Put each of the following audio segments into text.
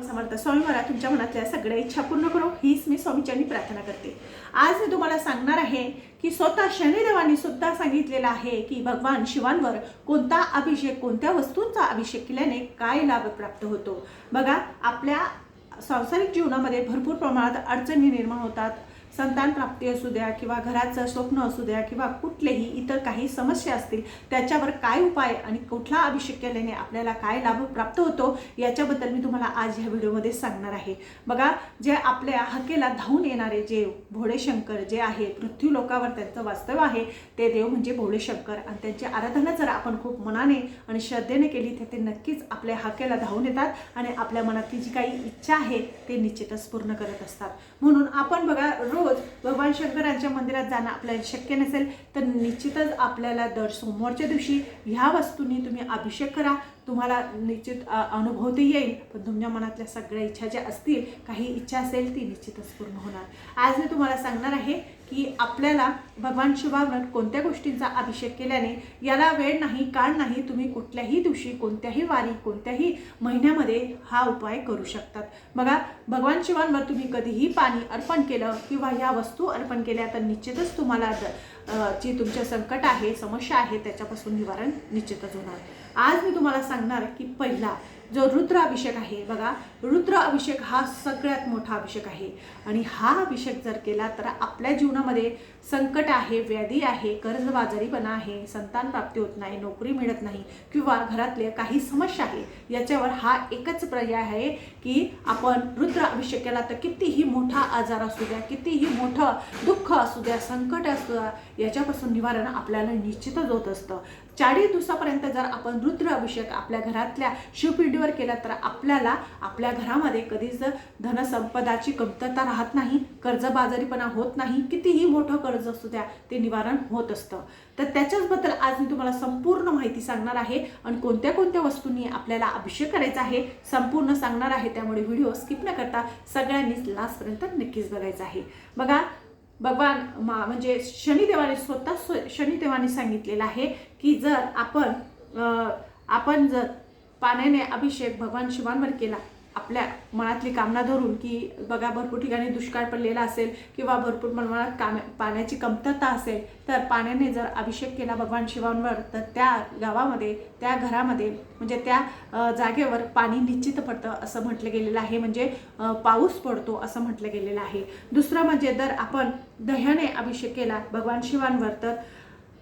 मी समर्थ स्वामी मला तुमच्या मनातल्या सगळ्या इच्छा पूर्ण करो हीच मी स्वामीच्यांनी प्रार्थना करते. आज मी तुम्हाला सांगणार आहे की स्वतः शनिदेवानी सुद्धा सांगितलेलं आहे की भगवान शिवांवर कोणता अभिषेक कोणत्या वस्तूंचा अभिषेक केल्याने काय लाभ प्राप्त होतो. बघा आपल्या सांसारिक जीवनामध्ये भरपूर प्रमाणात अडचणी निर्माण होतात. संतान प्राप्ती असू द्या किंवा घराचं स्वप्न असू द्या किंवा कुठलेही इतर काही समस्या असतील त्याच्यावर काय उपाय आणि कुठला अभिषेक केल्याने आपल्याला काय लाभ प्राप्त होतो याच्याबद्दल मी तुम्हाला आज ह्या व्हिडिओमध्ये सांगणार आहे. बघा जे आपल्या हकेला धावून येणारे जे भोळेशंकर जे आहे पृथ्वी लोकावर त्यांचं वास्तव्य आहे ते देव म्हणजे भोळेशंकर. आणि त्यांची आराधना जर आपण खूप मनाने आणि श्रद्धेने केली तर ते नक्कीच आपल्या हाकेला धावून येतात आणि आपल्या मनातली जी काही इच्छा आहे ते निश्चितच पूर्ण करत असतात. म्हणून आपण बघा रोज भगवान शंकरांच्या मंदिरात जाणं आपल्याला शक्य नसेल तर निश्चितच आपल्याला दर सोमवारच्या दिवशी ह्या वस्तूंनी तुम्ही अभिषेक करा. तुम्हाला निश्चित अ, अनुभवता येईल पण तुमच्या मनातल्या सगळ्या इच्छा ज्या असतील काही इच्छा असेल ती निश्चितच पूर्ण होणार. आज मी तुम्हाला सांगणार आहे की आपल्याला भगवान शिवावर कोणत्या गोष्टींचा अभिषेक केल्याने याला वेळ नाही काळ नाही तुम्ही कुठल्याही दिवशी कोणत्याही वारी कोणत्याही महिन्यामध्ये हा उपाय करू शकतात. बघा भगवान शिवांवर तुम्ही कधीही पाणी अर्पण केलं किंवा ह्या वस्तू अर्पण केल्या तर निश्चितच तुम्हाला जी तुमच्या संकट आहे समस्या आहे त्याच्यापासून निवारण निश्चितच होणार. आज मी तुम्हाला सांगणार की पहिला जो रुद्र अभिषेक आहे बघा रुद्र अभिषेक हा सगळ्यात मोठा अभिषेक आहे. आणि हा अभिषेक जर केला तर आपल्या जीवनामध्ये संकट आहे व्याधी आहे कर्जबाजारीपणा आहे संतान प्राप्ती होत नाही नोकरी मिळत नाही किंवा घरातल्या काही समस्या आहे याच्यावर हा एकच पर्याय आहे की आपण रुद्र अभिषेक केला तर कितीही मोठा आजार असू द्या कितीही मोठं दुःख असू द्या संकट असू द्या याच्यापासून निवारण आपल्याला निश्चितच होत असतं. चाळीस दिवसापर्यंत जर आपण रुद्र अभिषेक आपल्या घरातल्या जमिनीवर केला तर आपल्याला आपल्या घरामध्ये कधीच धनसंपदाची कमतरता राहत नाही कर्जबाजारीपणा होत नाही कितीही मोठं कर्ज असू द्या ते निवारण होत असतं. तर त्याच्याचबद्दल आज मी तुम्हाला संपूर्ण माहिती सांगणार आहे आणि कोणत्या कोणत्या वस्तूंनी आपल्याला अभिषेक करायचा आहे संपूर्ण सांगणार आहे. त्यामुळे व्हिडिओ स्किप न करता सगळ्यांनीच लास्टपर्यंत नक्कीच बघायचा आहे. बघा भगवान मा म्हणजे शनिदेवाने स्वतः शनिदेवाने सांगितलेलं आहे की जर आपण आपण जर पाण्याने अभिषेक भगवान शिवांवर केला. आपल्या मनातली कामना धरून की बघा भरपूर ठिकाणी दुष्काळ पडलेला असेल किंवा भरपूर प्रमाणात काम पाण्याची कमतरता असेल तर पाण्याने जर अभिषेक केला भगवान शिवांवर तर त्या गावामध्ये त्या घरामध्ये म्हणजे त्या जागेवर पाणी निश्चित पडतं असं म्हटलं गेलेलं आहे. म्हणजे पाऊस पडतो असं म्हटलं गेलेलं आहे. दुसरं म्हणजे जर आपण दह्याने अभिषेक केला भगवान शिवांवर तर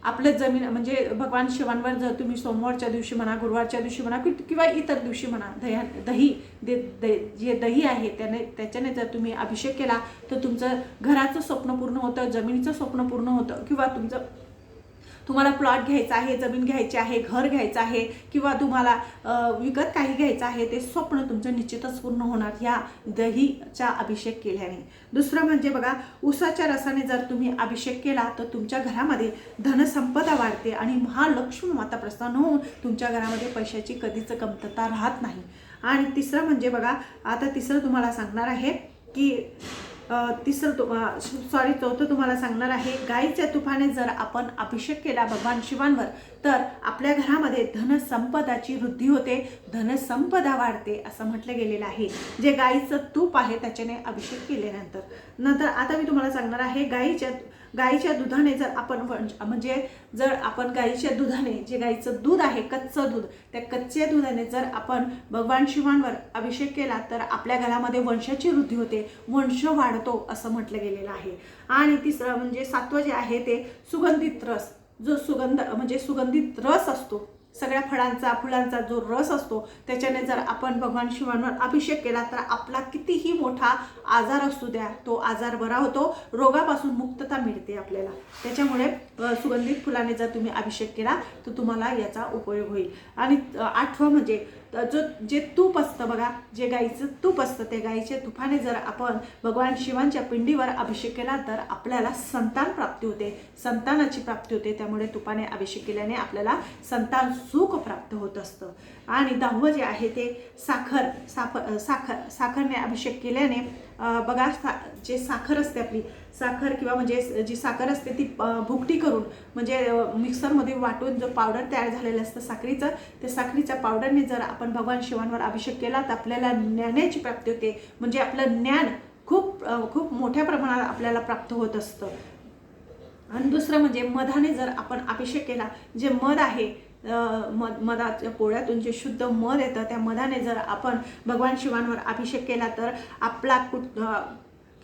आपलं जमीन म्हणजे भगवान शिवांवर जर तुम्ही सोमवारच्या दिवशी म्हणा गुरुवारच्या दिवशी म्हणा किंवा इतर दिवशी म्हणा दह्या दही दे दे- जे दही आहे त्याने त्याच्याने जर तुम्ही अभिषेक केला तर तुमचं घराचं स्वप्न पूर्ण होतं जमिनीचं स्वप्न पूर्ण होतं किंवा तुमचं तुम्हाला प्लॉट घ्यायचा आहे जमीन घ्यायची आहे घर घ्यायचं आहे किंवा तुम्हाला विकत काही घ्यायचं आहे ते स्वप्न तुमचं निश्चितच पूर्ण होणार ह्या दहीचा अभिषेक केल्याने. दुसरं म्हणजे बघा उसाच्या रसाने जर तुम्ही अभिषेक केला तर तुमच्या घरामध्ये धनसंपदा वाढते आणि महालक्ष्मी माता प्रस्थान होऊन तुमच्या घरामध्ये पैशाची कधीच कमतरता राहत नाही. आणि तिसरं म्हणजे बघा आता तिसरं तुम्हाला सांगणार आहे की तिसरं तु सॉरी चौथं तुम्हाला सांगणार आहे गाईच्या तुफाने जर आपण अभिषेक केला भगवान शिवांवर तर आपल्या घरामध्ये धनसंपदाची वृद्धी होते धनसंपदा वाढते असं म्हटलं गेलेलं आहे. जे गाईचं तूप आहे त्याच्याने अभिषेक केल्यानंतर. नंतर आता मी तुम्हाला सांगणार आहे गाईच्या गाईच्या दुधाने जर आपण वंश- म्हणजे जर आपण गाईच्या दुधाने जे गाईचं दूध आहे कच्चं दूध त्या कच्च्या दुधाने जर आपण भगवान शिवांवर अभिषेक केला तर आपल्या घरामध्ये वंशाची वृद्धी होते वंश वाढतो असं म्हटलं गेलेलं आहे. आणि तिसरं म्हणजे सातवं जे आहे ते सुगंधित रस. जो सुगंध म्हणजे सुगंधित रस असतो सगळ्या फळांचा फुलांचा जो रस असतो त्याच्याने जर आपण भगवान शिवांवर अभिषेक केला तर आपला कितीही मोठा आजार असू द्या तो आजार बरा होतो रोगापासून मुक्तता मिळते आपल्याला. त्याच्यामुळे सुगंधित फुलाने जर तुम्ही अभिषेक केला तर तुम्हाला याचा उपयोग होईल. आणि आठवं म्हणजे जो जे तूप असतं बघा जे गाईचं तूप असतं त्या गाईच्या तुपाने जर आपण भगवान शिवांच्या पिंडीवर अभिषेक केला तर आपल्याला संतान प्राप्ती होते. संतानाची प्राप्ती होते त्यामुळे तुपाने अभिषेक केल्याने आपल्याला संतान सुख प्राप्त होत असतं. आणि दहावं जे आहे ते साखर साखर साखर साखरने अभिषेक केल्याने बघा सा जे साखर असते आपली साखर किंवा म्हणजे जी साखर असते ती भुकटी करून म्हणजे मिक्सरमध्ये वाटून जो पावडर तयार झालेलं असतं साखरीचं त्या साखरीच्या पावडरने जर आपण भगवान शिवांवर अभिषेक केला तर आपल्याला ज्ञानाची प्राप्ती होते. म्हणजे आपलं ज्ञान खूप खूप मोठ्या प्रमाणात आपल्याला प्राप्त होत असतं. आणि दुसरं म्हणजे मधाने जर आपण अभिषेक केला जे मध आहे मध मधाच्या पोळ्यातून जे शुद्ध मध येतं त्या मधाने जर आपण भगवान शिवांवर अभिषेक केला तर आपला कुठ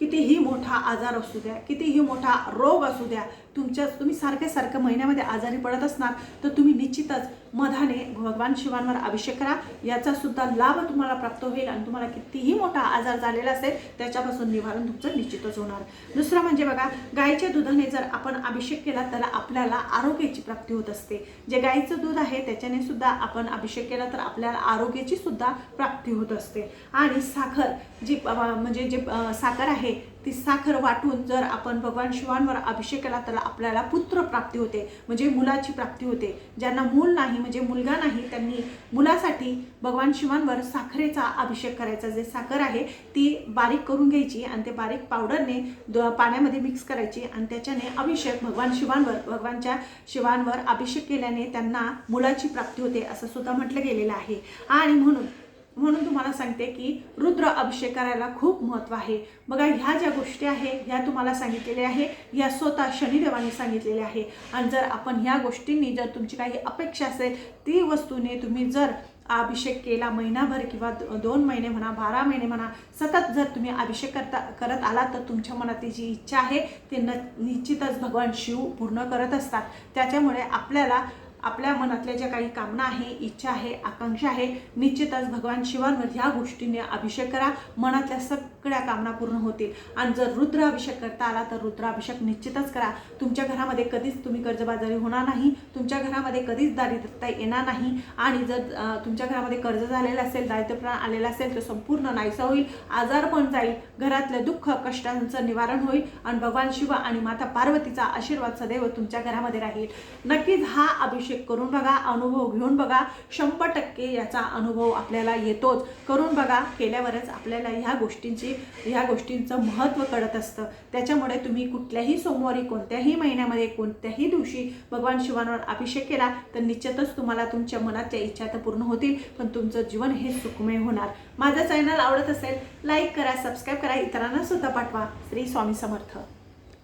कितीही मोठा आजार असू द्या कितीही मोठा रोग असू द्या तुमच्या तुम्ही सारखे सारखं महिन्यामध्ये आजारी पडत असणार तर तुम्ही निश्चितच मधाने भगवान शिवांवर अभिषेक करा. याचा सुद्धा लाभ तुम्हाला प्राप्त होईल आणि तुम्हाला कितीही मोठा आजार झालेला असेल त्याच्यापासून निवारण तुमचं निश्चितच होणार. दुसरं म्हणजे बघा गाईच्या दुधाने जर आपण अभिषेक केला तर आपल्याला आरोग्याची प्राप्ती होत असते. जे गाईचं दूध आहे त्याच्याने सुद्धा आपण अभिषेक केला तर आपल्याला आरोग्याची सुद्धा प्राप्ती होत असते. आणि साखर जी म्हणजे जे साखर आहे ती साखर वाटून जर आपण भगवान शिवांवर अभिषेक केला तर आपल्याला पुत्र प्राप्ती होते म्हणजे मुलाची प्राप्ती होते. ज्यांना मूल नाही म्हणजे मुलगा नाही त्यांनी मुलासाठी भगवान शिवांवर साखरेचा अभिषेक करायचा. जे साखर आहे ती बारीक करून घ्यायची आणि ते बारीक पावडरने द- पाण्यामध्ये मिक्स करायची आणि त्याच्याने अभिषेक भगवान शिवांवर भगवानच्या शिवांवर अभिषेक केल्याने त्यांना मुलाची प्राप्ती होते असं सुद्धा म्हटलं गेलेलं आहे. आणि म्हणून म्हणून तुम्हाला सांगते की रुद्र अभिषेक करायला खूप महत्त्व आहे. बघा ह्या ज्या गोष्टी आहे ह्या तुम्हाला सांगितलेल्या आहे ह्या स्वतः शनिदेवाने सांगितलेल्या आहे. आणि जर आपण ह्या गोष्टींनी जर तुमची काही अपेक्षा असेल ती वस्तूने तुम्ही जर अभिषेक केला महिनाभर किंवा द- दोन महिने म्हणा बारा महिने म्हणा सतत जर तुम्ही अभिषेक करता करत आला तर तुमच्या मनातली जी इच्छा आहे ती न निश्चितच भगवान शिव पूर्ण करत असतात. त्याच्यामुळे आपल्याला आपल्या मनातल्या ज्या काही कामना आहे इच्छा आहे आकांक्षा आहे निश्चितच भगवान शिवांवर ह्या गोष्टीने अभिषेक करा. मनातल्या सगळ्या कामना पूर्ण होतील. आणि जर रुद्र अभिषेक करता आला तर रुद्राभिषेक निश्चितच करा. तुमच्या घरामध्ये कधीच तुम्ही कर्जबाजारी होणार नाही. तुमच्या घरामध्ये कधीच दारिद्रता येणार नाही. आणि जर तुमच्या घरामध्ये कर्ज झालेलं असेल दारिद्र्यपणा आलेला असेल तर संपूर्ण नाहीसा होईल आजार पण जाईल घरातलं दुःख कष्टांचं निवारण होईल. आणि भगवान शिव आणि माता पार्वतीचा आशीर्वाद सदैव तुमच्या घरामध्ये राहील. नक्कीच हा अभिषेक करून बघा अनुभव घेऊन बघा. शंभर टक्के याचा अनुभव आपल्याला येतोच. करून बघा केल्यावरच आपल्याला ह्या गोष्टींची ह्या गोष्टींचं महत्त्व कळत असतं. त्याच्यामुळे तुम्ही कुठल्याही सोमवारी कोणत्याही महिन्यामध्ये कोणत्याही दिवशी भगवान शिवांवर अभिषेक केला तर निश्चितच तुम्हाला तुमच्या मनातल्या इच्छा तर पूर्ण होतील पण तुमचं जीवन हे सुखमय होणार. माझं चॅनल आवडत असेल लाईक करा सबस्क्राईब करा इतरांना सुद्धा पाठवा. श्री स्वामी समर्थ.